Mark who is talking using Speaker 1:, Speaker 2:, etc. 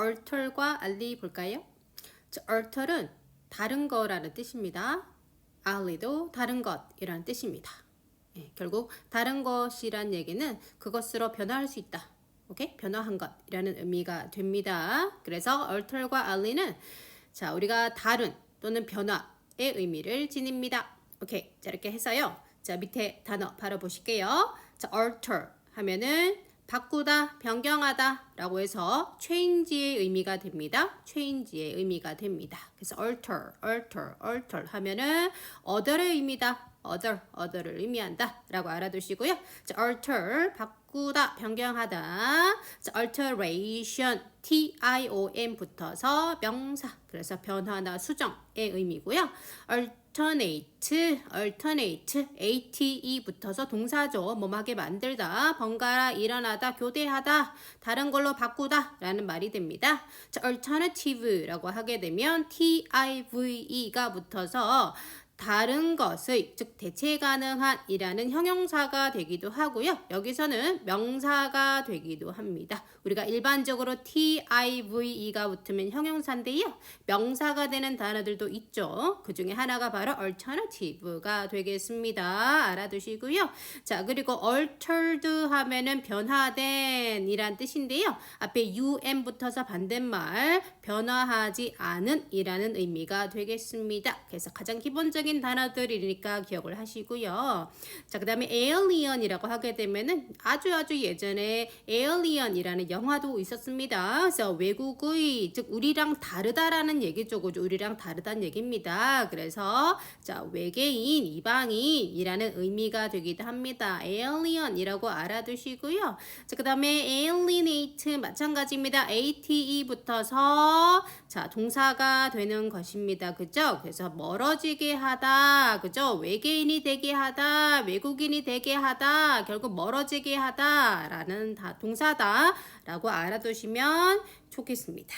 Speaker 1: alter과 ally 볼까요? 자, alter은 다른 거라는 뜻입니다. ally도 다른 것이라는 뜻입니다. 예, 결국 다른 것이란 얘기는 그것으로 변화할 수 있다. 오케이? 변화한 것이라는 의미가 됩니다. 그래서 alter과 ally는 자, 우리가 다른 또는 변화의 의미를 지닙니다. 오케이. 자, 이렇게 해서요. 자, 밑에 단어 바로 보실게요. 자, alter 하면은 바꾸다, 변경하다 라고 해서 change의 의미가 됩니다. change의 의미가 됩니다. 그래서 alter, alter, alter 하면은 other의 의미다. other, other를 의미한다 라고 알아두시고요. 자, alter, 바꾸다, 변경하다. 자, alteration, T-I-O-N 붙어서 명사. 그래서 변화나 수정의 의미고요. alternate, alternate, A-T-E 붙어서 동사죠. 뭐하게 만들다, 번갈아, 일어나다, 교대하다, 다른 걸로 바꾸다 라는 말이 됩니다. 자, alternative라고 하게 되면 T-I-V-E가 붙어서 다른 것의 즉 대체 가능한 이라는 형용사가 되기도 하고요. 여기서는 명사가 되기도 합니다. 우리가 일반적으로 TIVE가 붙으면 형용사인데요. 명사가 되는 단어들도 있죠. 그 중에 하나가 바로 alternative가 되겠습니다. 알아두시고요. 자, 그리고 altered 하면은 변화된 이란 뜻인데요. 앞에 un 붙어서 반대말 변화하지 않은 이라는 의미가 되겠습니다. 그래서 가장 기본적인 단어들이니까 기억을 하시고요. 자, 그 다음에 alien이라고 하게 되면은 아주 아주 예전에 alien이라는 영화도 있었습니다. 그래서 외국의, 즉, 우리랑 다르다라는 얘기죠. 우리랑 다르다는 얘기입니다. 그래서, 자, 외계인, 이방인이라는 의미가 되기도 합니다. alien이라고 알아두시고요. 자, 그 다음에 alienate 마찬가지입니다. ate 붙어서, 자, 동사가 되는 것입니다. 그죠? 그래서 멀어지게 하다, 그죠? 외계인이 되게 하다, 외국인이 되게 하다, 결국 멀어지게 하다 라는 다 동사다 라고 알아두시면 좋겠습니다.